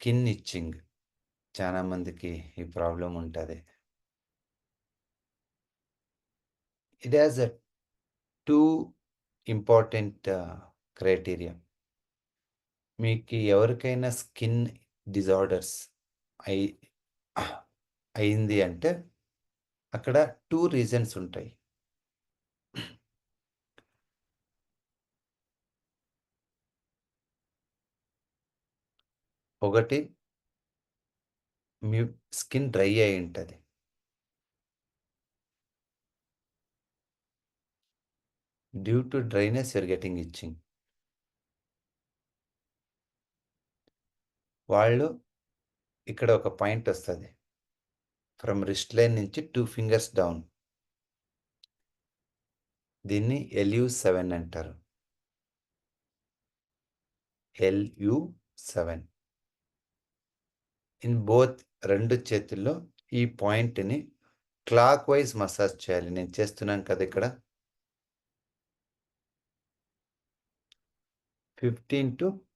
Skin itching చాలా మందికి ఈ ప్రాబ్లం ఉంటుంది. It has a two important criteria మీకు ఎవరికైనా స్కిన్ డిజార్డర్స్ అయి అయింది అంటే అక్కడ టూ రీజన్స్ ఉంటాయి. ఒకటి మీ స్కిన్ డ్రై అయి ఉంటుంది. Due to dryness your getting itching. వాళ్ళు ఇక్కడ ఒక పాయింట్ వస్తుంది. ఫ్రమ్ రిస్ట్ లైన్ నుంచి టూ ఫింగర్స్ డౌన్. దీన్ని ఎల్యు సెవెన్ అంటారు. ఎల్యు సెవెన్. ఇన్ బోత్ రెండు చేతుల్లో ఈ పాయింట్ని క్లాక్ వైజ్ మసాజ్ చేయాలి. నేను చేస్తున్నాను కదా ఇక్కడ. Fifteen to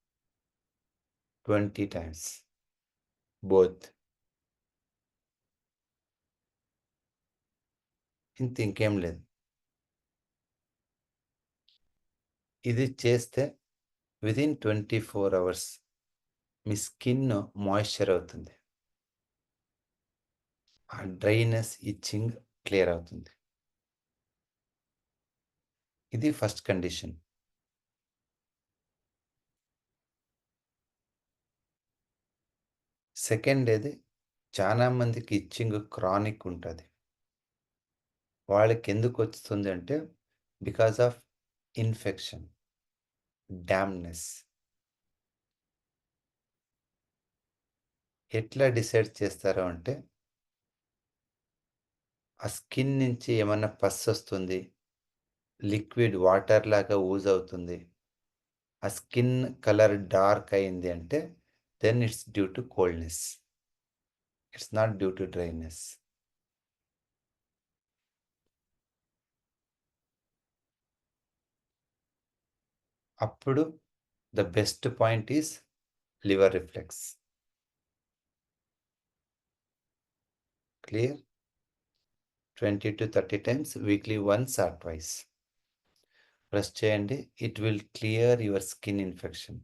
twenty times both. ఇంత ఇంకేం లేదు. ఇది చేస్తే విదిన్ ట్వంటీ ఫోర్ అవర్స్ మీ స్కిన్ మాయిశ్చర్ అవుతుంది. ఆ డ్రైనెస్ ఇచ్చింగ్ క్లియర్ అవుతుంది. ఇది ఫస్ట్ కండిషన్. సెకండ్ ఏది చాలా మందికి ఇచ్చింగ్ క్రానిక్ ఉంటుంది. వాళ్ళకి ఎందుకు వస్తుంది అంటే బికాస్ ఆఫ్ ఇన్ఫెక్షన్ డ్యామ్నెస్ ఎట్లా డిసైడ్ చేస్తారో అంటే ఆ స్కిన్ నుంచి ఏమన్నా పస్ వస్తుంది లిక్విడ్ వాటర్ లాగా యూజ్ అవుతుంది ఆ స్కిన్ కలర్ డార్క్ అయింది అంటే then it's due to coldness. It's not due to dryness. అప్పుడు the best point is liver reflex. Clear twenty to thirty times weekly once or twice press చేయండి. It will clear your skin infection